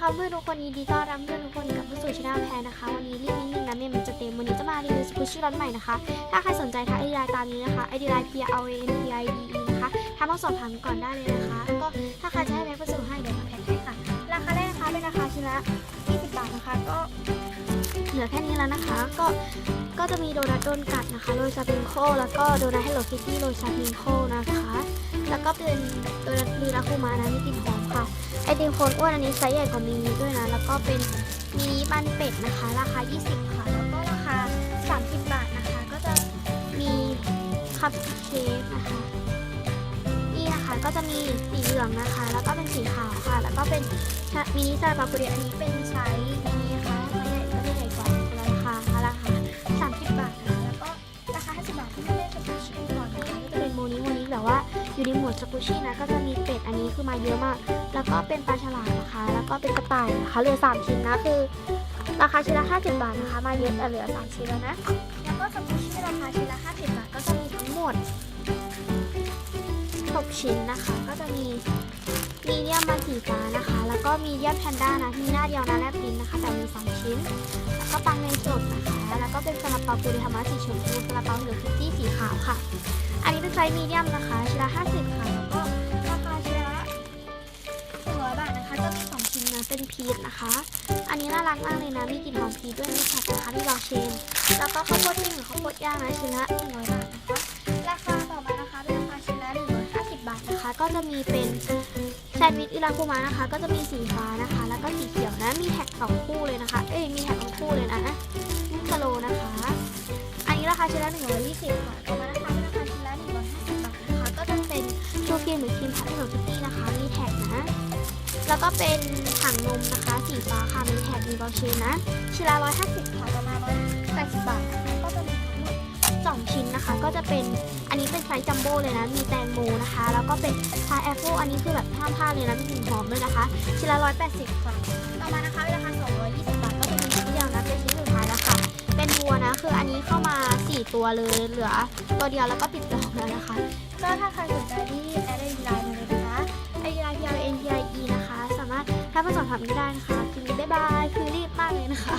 ครับเพื่อนทุกคนยินดีต้อนรับเพื่อนทุกคนกับผู้สู่ชนะแพนนะคะ วันนี้รีบนิดนึงนะเมมมันจะเต็มวันนี้จะมารีวิวสกูชี่ร้อนใหม่นะคะ ถ้าใครสนใจทักไอดีไลน์ตามนี้นะคะไอดีไลน์ P R A N P I D E นะคะทักมาสอบถามก่อนได้เลยนะคะแล้วก็ถ้าใครจะให้แพ็คพัสดุให้เดี๋ยวมาแพ็คให้ค่ะ ราคาแรกนะคะเป็นราคาชิ้นละ20บาทนะคะก็ เหลือแค่นี้แล้วนะคะ ก็ก็จะมีโดนัทโดนกัดนะคะโรยซาบิงโคแล้วก็โดนัท Hello Kitty โรยซาบิงโคนะคะ แล้วก็เป็นโดนัทลีลาคูมานะมีกลิ่นหอมค่ะไอติมโคนอ้วนอันนี้ไซส์ใหญ่กว่ามินิด้วยนะ แล้วก็เป็นมินิมันเป็ดนะคะ ราคา 20 ค่ะ แล้วก็ราคา 30 บาทนะคะ ก็จะมีคัพเค้กนะคะ นี่นะคะก็จะมีสีเหลืองนะคะ แล้วก็เป็นสีขาวค่ะ แล้วก็เป็นมินิซาลาเปาปุเรียอันนี้เป็นไซส์มินินะคะ ว่าอยู่ในหมวดสกุชี่นะก็จะมีเป็ดอันนี้คือมาเยอะมาก แล้วก็เป็นปลาฉลามนะคะ แล้วก็เป็นกระต่ายนะคะเหลือ3ชิ้นนะคือ ราคาชิ้นละ50บาทนะคะ มาเยอะแต่เหลือ3ชิ้นแล้วนะแล้วก็สกุชี่ราคาชิ้นละ50บาทก็จะมีทั้งหมด6ชิ้นนะคะ ก็จะมีมีเดียมมันสีฟ้านะคะ แล้วก็มีเดียมแพนด้านะมีหน้าเดียวนะแลบลิ้นนะคะ แต่มี 2 ชิ้น แล้วก็ปังเนสดนะคะ แล้วก็เป็นซาลาเปาปูริธรรมะสีชมพูซาลาเปาเหลือง ขาวค่ะ อันนี้เป็นไซส์มีเดียมนะคะชิ้นละ50 ค่ะ แล้วก็ราคาชิ้นละ100บาทนะคะจะมีสองชิ้นนะเป็นพีชนะคะ อันนี้น่ารักมากเลยนะ มีกลิ่นหอมพีชด้วยมีผักนะคะที่เราเชน แล้วก็ข้าวโพดที่หนึ่งข้าวโพดย่างนะชิ้นละ100บาทนะคะ ราคาต่อมานะคะเป็นราคาชิ้นละ150 บาทนะคะ ก็จะมีเป็นแซนด์วิชอิราคุมะนะคะ ก็จะมีสีฟ้านะคะ แล้วก็สีเขียวนะ มีแท็กสองคู่เลยนะคะ เอ้ย มีแท็กสองคู่เลยนะนุ่มสโลนะคะ อันนี้ราคาชิ้นละ120บาทต่ะ ชูครีมหรือครีมพัดของคิตตี้นะคะ มีแท็กนะ แล้วก็เป็นถังนมนะคะ สีฟ้าค่ะ มีแท็กมีบอลเชนนะชิ้นละ150ค่ะประมาณ180บาทนะคะก็จะมีทั้งหมดสองชิ้นนะคะ ก็จะเป็น อันนี้เป็นไซส์จัมโบ้เลยนะ มีแตงโมนะคะ แล้วก็เป็นพายแอปเปิลอันนี้คือแบบห้ามพลาดเลยนะ มีกลิ่นหอมด้วยนะคะ ชิ้นละ180ค่ะ ต่อมานะคะเป็นราคา220บบาท ก็จะมีชิ้นเดียวนะ เป็นชิ้นสุดท้ายแล้วค่ะ เป็นวัวนะ คืออันนี้เข้ามา4ตัวเลย เหลือตัวเดียวแล้วก็ปิดจองแล้วนะคะ ก็ถ้าใครสนใจที่ N P I E นะคะสามารถทักมาสอบถามได้นะคะ คืนนี้บ๊ายบาย คือรีบมากเลยนะคะ